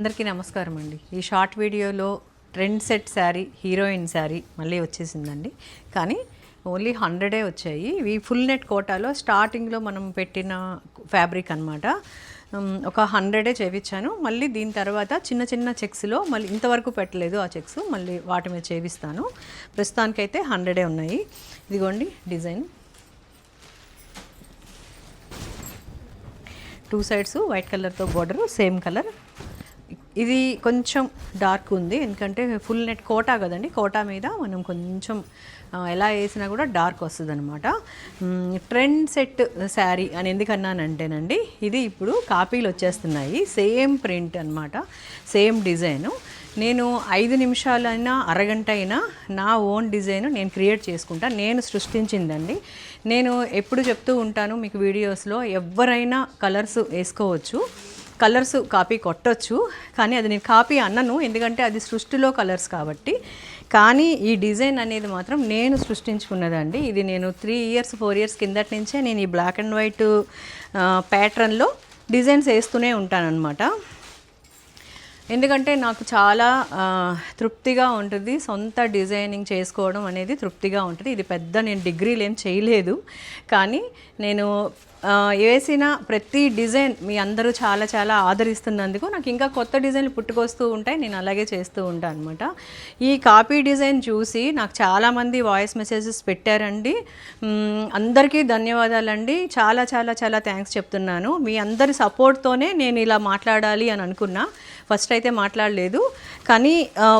అందరికీ నమస్కారం అండి. ఈ షార్ట్ వీడియోలో trend set sari heroine sari మళ్ళీ వచ్చేసిందండి. కానీ ఓన్లీ హండ్రెడే వచ్చాయి. ఇవి ఫుల్ నెట్ కోటాలో స్టార్టింగ్లో మనం పెట్టిన ఫ్యాబ్రిక్ అనమాట ఒక హండ్రెడే చేపించాను మళ్ళీ దీని తర్వాత చిన్న చిన్న చెక్స్లో మళ్ళీ ఇంతవరకు పెట్టలేదు ఆ చెక్స్. మళ్ళీ వాటి మీద చేపిస్తాను. ప్రస్తుతానికైతే హండ్రెడే ఉన్నాయి. ఇదిగోండి డిజైన్. టూ సైడ్స్ వైట్ కలర్తో బార్డర్ సేమ్ కలర్. ఇది కొంచెం డార్క్ ఉంది. ఎందుకంటే ఫుల్ నెట్ కోటా కదండి. కోటా మీద మనం కొంచెం ఎలా వేసినా కూడా డార్క్ వస్తుంది అనమాట ట్రెండ్ సెట్ శారీ అని ఎందుకన్నానంటేనండి ఇది ఇప్పుడు కాపీలు వచ్చేస్తున్నాయి. సేమ్ ప్రింట్ అనమాట సేమ్ డిజైను. నేను ఐదు నిమిషాలైనా అరగంట అయినా నా ఓన్ డిజైన్ నేను క్రియేట్ చేసుకుంటా. నేను సృష్టించిందండి. నేను ఎప్పుడు చెప్తూ ఉంటాను మీకు వీడియోస్లో ఎవరైనా కలర్స్ వేసుకోవచ్చు. కలర్స్ కాపీ కొట్టచ్చు కానీ అది నేను కాపీ అన్నను ఎందుకంటే అది సృష్టిలో కలర్స్ కాబట్టి. కానీ ఈ డిజైన్ అనేది మాత్రం నేను సృష్టించుకున్నదండి. ఇది నేను త్రీ ఇయర్స్ ఫోర్ ఇయర్స్ కిందటి నుంచే నేను ఈ బ్లాక్ అండ్ వైట్ ప్యాటర్న్లో డిజైన్స్ వేస్తూనే ఉంటానన్నమాట. ఎందుకంటే నాకు చాలా తృప్తిగా ఉంటుంది సొంత డిజైనింగ్ చేసుకోవడం అనేది తృప్తిగా ఉంటుంది. ఇది పెద్ద నేను డిగ్రీలు ఏం చేయలేదు. కానీ నేను వేసిన ప్రతి డిజైన్ మీ అందరూ చాలా చాలా ఆదరిస్తున్నందుకు నాకు ఇంకా కొత్త డిజైన్లు పుట్టుకొస్తూ ఉంటాయి. నేను అలాగే చేస్తూ ఉంటాను అనమాట ఈ కాపీ డిజైన్ చూసి నాకు చాలామంది వాయిస్ మెసేజెస్ పెట్టారండి. అందరికీ ధన్యవాదాలండి. చాలా చాలా చాలా థ్యాంక్స్ చెప్తున్నాను. మీ అందరి సపోర్ట్తోనే నేను ఇలా మాట్లాడాలి అని అనుకున్నా. ఫస్ట్ అయితే అయితే మాట్లాడలేదు. కానీ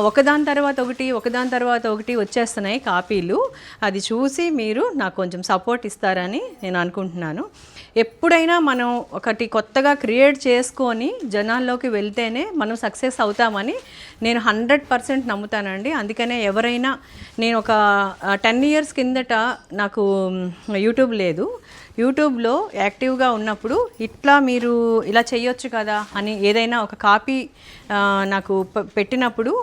ఒకదాని తర్వాత ఒకటి ఒకదాని తర్వాత ఒకటి వచ్చేస్తున్నాయి కాపీలు. అది చూసి మీరు నాకు కొంచెం సపోర్ట్ ఇస్తారని నేను అనుకుంటున్నాను. ఎప్పుడైనా మనం ఒకటి కొత్తగా క్రియేట్ చేసుకొని జనాల్లోకి వెళ్తేనే మనం సక్సెస్ అవుతామని నేను హండ్రెడ్ పర్సెంట్ నమ్ముతానండి. అందుకనే ఎవరైనా నేను ఒక టెన్ ఇయర్స్ కిందట నాకు యూట్యూబ్ లేదు. యూట్యూబ్లో యాక్టివ్గా ఉన్నప్పుడు ఇట్లా మీరు ఇలా చేయొచ్చు కదా అని ఏదైనా ఒక కాపీ నాకు పెట్టినప్పుడు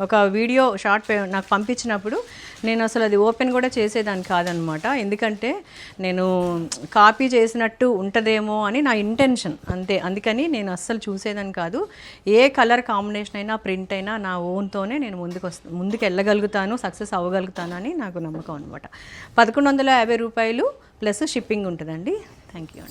ఒక వీడియో షార్ట్ పే- నాకు పంపించినప్పుడు నేను అసలు అది ఓపెన్ కూడా చేసేదాన్ని కాదనమాట. ఎందుకంటే నేను కాపీ చేసినట్టు ఉంటుందేమో అని నా ఇంటెన్షన్ అంతే. అందుకని నేను అస్సలు చూసేదాన్ని కాదు. ఏ కలర్ కాంబినేషన్ అయినా ప్రింట్ అయినా నా ఓన్తోనే నేను ముందుకు వస్తా ముందుకు వెళ్ళగలుగుతాను సక్సెస్ అవ్వగలుగుతాను అని నాకు నమ్మకం అనమాట. పదకొండు వందల యాభై రూపాయలు ప్లస్ షిప్పింగ్ ఉంటుందండి. థ్యాంక్ యూ అండి.